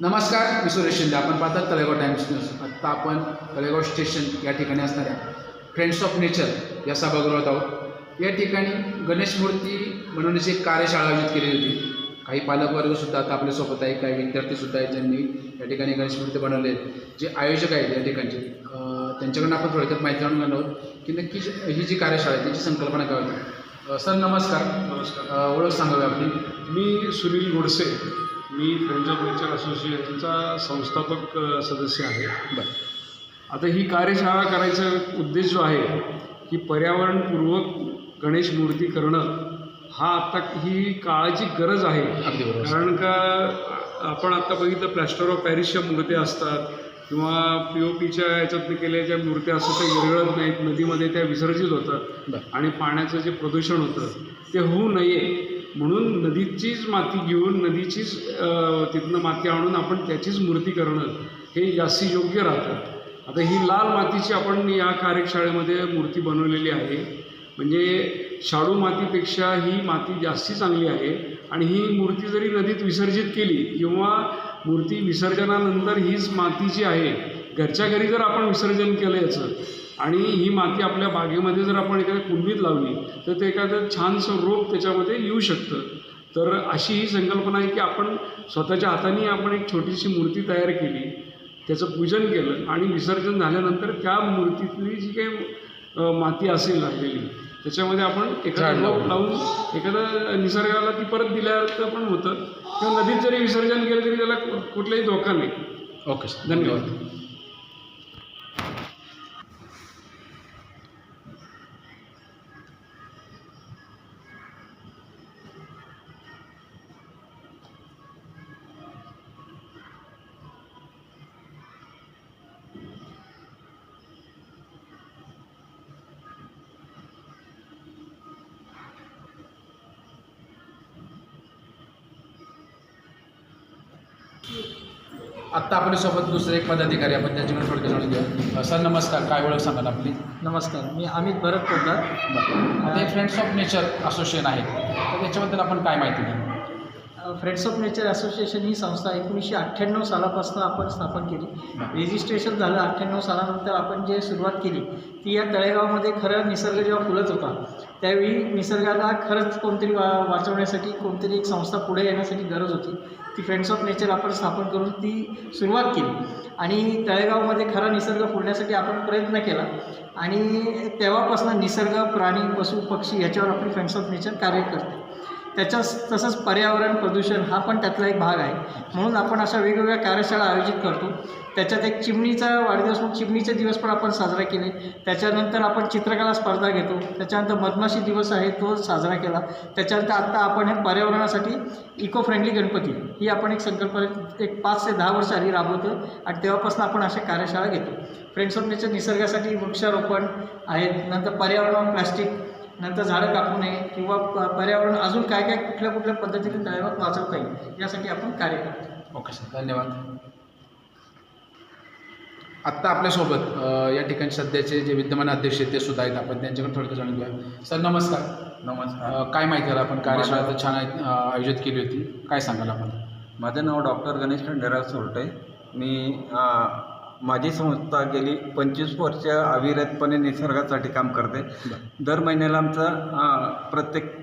नमस्कार मी सुरेश शिंदे. आपण पाहतात तळेगाव टाइम्स न्यूज आत्ता आपण तळेगाव स्टेशन या ठिकाणी असणाऱ्या फ्रेंड्स ऑफ नेचर या सभागृहात आहोत. या ठिकाणी गणेश मूर्ती बनवण्याची एक कार्यशाळा आयोजित केली होती. काही पालकवर्गसुद्धा आता आपल्यासोबत आहे काही विद्यार्थीसुद्धा आहेत ज्यांनी या ठिकाणी गणेश मूर्ती बनवले आहेत. जे आयोजक आहेत या ठिकाणचे. त्यांच्याकडून आपण थोडक्यात माहिती जाणून घेणार आहोत की नक्की ही जी कार्यशाळा आहे त्याची संकल्पना काय होती? सर नमस्कार. नमस्कार. ओळख सांगावी आपली. मी सुनील गोडसे मी फ्रेंड्स ऑफ नेचर असोसिएशनचा संस्थापक सदस्य आहे. बरं. आता ही कार्यशाळा करायचा उद्देश जो आहे की पर्यावरणपूर्वक गणेश मूर्ती करणं हा आता ही काळाची गरज आहे. अगदी बरोबर. कारण का आपण आता बघितलं प्लॅस्टर ऑफ पॅरिसच्या मूर्त्या असतात किंवा पी ओ पीच्या ह्याच्यातनं केलेल्या ज्या मूर्त्या असतात त्या विरघळत नाहीत नदीमध्ये त्या विसर्जित होतात आणि पाण्याचं जे प्रदूषण होतं ते होऊ नये. म्हणून नदीचीच माती घेऊन नदीचीच तिथनं माती आणून आपण त्याचीच मूर्ती करणं हे जास्ती योग्य राहतं. आता ही लाल मातीची आपण या कार्यशाळेमध्ये मूर्ती बनवलेली आहे. म्हणजे शाडू मातीपेक्षा ही माती जास्ती चांगली आहे आणि ही मूर्ती जरी नदीत विसर्जित केली किंवा मूर्ती विसर्जनानंतर हीच माती जी आहे घरच्या घरी जर आपण विसर्जन केलं याचं आणि ही माती आपल्या बागेमध्ये जर आपण एखाद्या कुंडीत लावली तर ते एखादं छानसं रोप त्याच्यामध्ये येऊ शकतं. तर अशी ही संकल्पना आहे की आपण स्वतःच्या हाताने आपण एक छोटीशी मूर्ती तयार केली त्याचं पूजन केलं आणि विसर्जन झाल्यानंतर त्या मूर्तीतली जी काही माती असेल लागलेली त्याच्यामध्ये आपण एखादं लावून. रोप लावून एखादं निसर्गाला ती परत दिल्याचं पण होतं. किंवा नदीत जरी विसर्जन केलं तरी त्याला कुठलाही धोका नाही. ओके धन्यवाद. आत्ता आपल्यासोबत दुसरे एक पदाधिकारी आपण त्यांच्याकडे थोडक्यात जाणून घेऊया. अ, सर नमस्कार. काय ओळख सांगाल आपली? नमस्कार. मी अमित भरत आता हे फ्रेंड्स ऑफ नेचर असोसिएशन आहे. तर त्याच्याबद्दल आपण काय माहिती द्या फ्रेंड्स ऑफ नेचर असोसिएशन ही संस्था एकोणीसशे अठ्ठ्याण्णव सालापासून आपण स्थापन केली. रेजिस्ट्रेशन झालं अठ्ठ्याण्णव सालानंतर आपण जे सुरुवात केली ती या तळेगावमध्ये खरं निसर्ग जेव्हा फुलत होता त्यावेळी निसर्गाला खरंच कोणतरी वा वाचवण्यासाठी कोणतरी एक संस्था पुढे येण्यासाठी गरज होती. ती फ्रेंड्स ऑफ नेचर आपण स्थापन करून ती सुरुवात केली. आणि तळेगावमध्ये खरा निसर्ग फुलण्यासाठी आपण प्रयत्न केला. आणि तेव्हापासून निसर्ग प्राणी पशु पक्षी ह्याच्यावर आपली फ्रेंड्स ऑफ नेचर कार्य करते. त्याच्याच तसंच पर्यावरण प्रदूषण हा पण त्यातला एक भाग आहे. म्हणून आपण अशा वेगवेगळ्या कार्यशाळा आयोजित करतो. त्याच्यात एक चिमणीचा वाढदिवस म्हणून चिमणीचे दिवस पण आपण साजरा केले. त्याच्यानंतर आपण चित्रकला स्पर्धा घेतो. त्याच्यानंतर मधमाशी दिवस आहे तो साजरा केला. त्याच्यानंतर आत्ता आपण हे पर्यावरणासाठी इको फ्रेंडली गणपती ही आपण एक संकल्पना एक पाच ते दहा वर्ष आधी राबवतो आणि तेव्हापासून आपण अशा कार्यशाळा घेतो. फ्रेंड्स ऑफ नेचर निसर्गासाठी वृक्षारोपण आहेत नंतर पर्यावरण प्लास्टिक नंतर झाडं कापू नये किंवा प- पर्यावरण अजून काय काय कुठल्या कुठल्या पद्धतीने तळेगावात वाचवता येईल यासाठी आपण कार्य करतो. ओके सर धन्यवाद. आत्ता आपल्यासोबत या ठिकाणी सध्याचे जे विद्यमान अध्यक्ष आहेत ते सुद्धा आहेत. आपण त्यांच्याकडे थोडक्यात जाणून घेऊया. सर नमस्कार. नमस्कार. काय माहिती झालं? आपण कार्यशाळा तर छान आयोजित केली होती. काय सांगाल आपण? माझं नाव डॉक्टर गणेश खंडेराव सोरटे मी माझी संस्था गेली पंचवीस वर्ष अविरतपणे निसर्गासाठी काम करते. दर महिन्याला आमचा प्रत्येक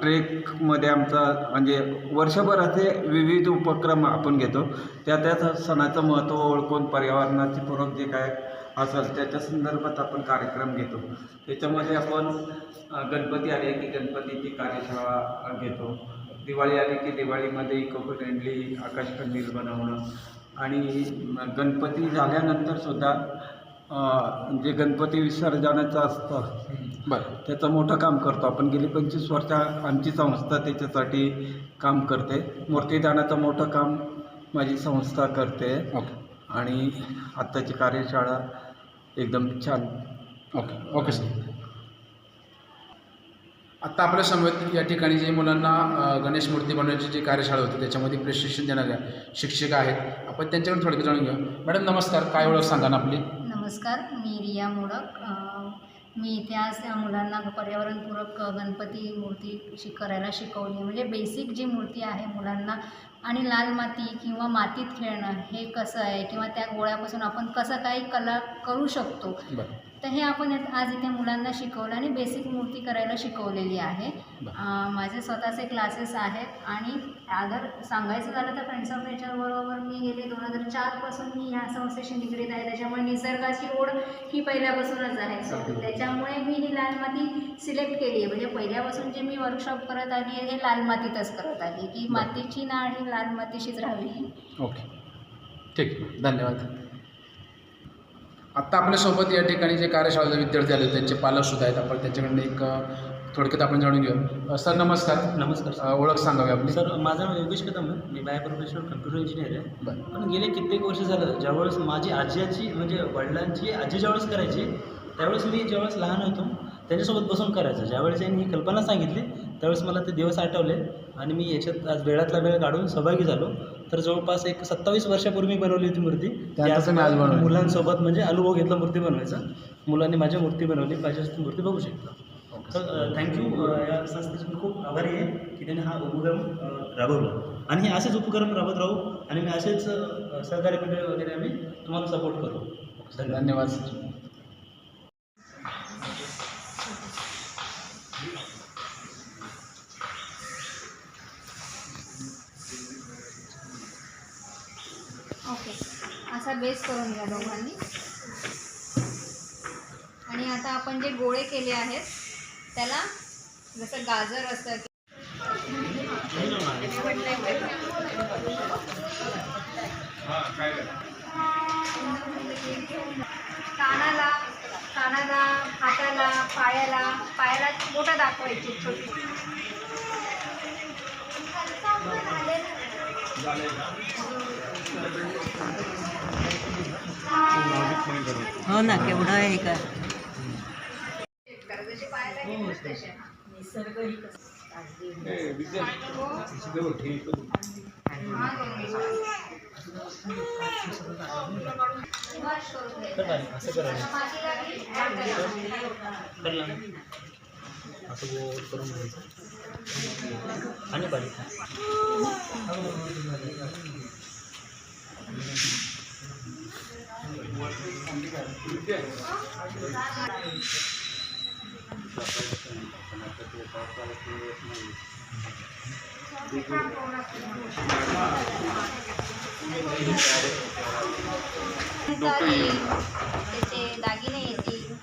ट्रेकमध्ये आमचा म्हणजे वर्षभराचे विविध उपक्रम आपण घेतो. त्या त्या सणाचं महत्त्व ओळखून पर्यावरणाचे पूरक जे काय असेल त्याच्या संदर्भात आपण कार्यक्रम घेतो. त्याच्यामध्ये आपण गणपती आले की गणपतीची कार्यशाळा घेतो. दिवाळी आली की दिवाळीमध्ये इको फ्रेंडली आकाशकंदील बनवणं. आणि गणपती झाल्यानंतर सुद्धा जे गणपती विसर्जनाचं असतं बरं. त्याचं मोठं काम करतो. आपण गेली पंचवीस वर्ष आमची संस्था त्याच्यासाठी काम करते. मूर्तीदानाचं मोठं काम माझी संस्था करते. ओके. आणि आत्ताची कार्यशाळा एकदम छान. ओके. Okay sir. आत्ता आपल्यासमोर या ठिकाणी जे मुलांना गणेश मूर्ती बनवण्याची जी कार्यशाळा होती त्याच्यामध्ये प्रशिक्षण देणाऱ्या शिक्षिका आहेत. आपण त्यांच्याकडे थोडक्यात जाणून घेऊ. मॅडम नमस्कार. काय ओळख सांगा ना आपली? नमस्कार. मी रिया मोडक. मी इथे आज मुलांना पर्यावरणपूरक गणपती मूर्ती शिक करायला शिकवली. म्हणजे बेसिक जी मूर्ती आहे मुलांना आणि लाल माती किंवा मातीत खेळणं हे कसं आहे किंवा त्या गोळ्यापासून आपण कसं काही कला करू शकतो तर हे आपण आज इथे मुलांना शिकवलं आणि बेसिक मूर्ती करायला शिकवलेली आहे. माझे स्वतःचे क्लासेस आहेत आणि अगर सांगायचं झालं तर फ्रेंड्स ऑफ नेचरबरोबर मी गेले दोन हजार चारपासून मी ह्या संस्थेशी निगडीत आहे. त्याच्यामुळे निसर्गाची ओढ ही पहिल्यापासूनच आहे. सो त्याच्यामुळे मी ही लाल माती सिलेक्ट केली आहे. म्हणजे पहिल्यापासून जे मी वर्कशॉप करत आली आहे हे लाल मातीतच करत आली की मातीची नाळ ही लाल मातीशीच राहावी. ओके. ठीक. धन्यवाद. आत्ता आपल्यासोबत या ठिकाणी जे कार्यशाळेचे विद्यार्थी आले त्यांचे पालक सुद्धा आहेत. आपण त्यांच्याकडनं एक थोडक्यात आपण जाणून घेऊ. सर नमस्कार. नमस्कार ओळख सांगावी आपली? सर माझं नाव योगेश कदम आहे. मी बाय प्रोफेशनल कम्प्युटर इंजिनियर आहे. बरं. पण गेले कित्येक वर्ष झालं ज्यावेळेस माझी आजी म्हणजे वडिलांची आजी ज्यावेळेस करायची त्यावेळेस मी ज्यावेळेस लहान होतो त्यांच्यासोबत बसून करायचं. ज्यावेळेस यांनी ही कल्पना सांगितली त्यावेळेस मला ते दिवस आठवले. आणि मी याच्यात आज वेळातला वेळ काढून सहभागी झालो. तर जवळपास एक सत्तावीस वर्षापूर्वी मी बनवली होती मूर्ती. आज. मुलांसोबत म्हणजे अनुभव घेतला मूर्ती बनवायचा. मुलांनी माझी मूर्ती बनवली पाहिजे ती मूर्ती बघू शकता. तर थँक्यू या संस्थेचे मी खूप आभारी आहे की त्याने हा उपक्रम राबवला. आणि हे असेच उपक्रम राबत राहू आणि मी असेच अ, सहकारी मंडळी वगैरे आम्ही तुम्हाला सपोर्ट करू. धन्यवाद असा बेस करून घ्या दोघांनी. आणि आता आपण जे गोळे केले आहेत त्याला जसं गाजर असतं कानाला कानाला हाताला पायाला पायाला मोठा दाखवायची छोटी हो ना केवढं आहे का असं करायचं असं करून घ्यायचं. खाने बारीक चालेल. त्याचे दागिने येतील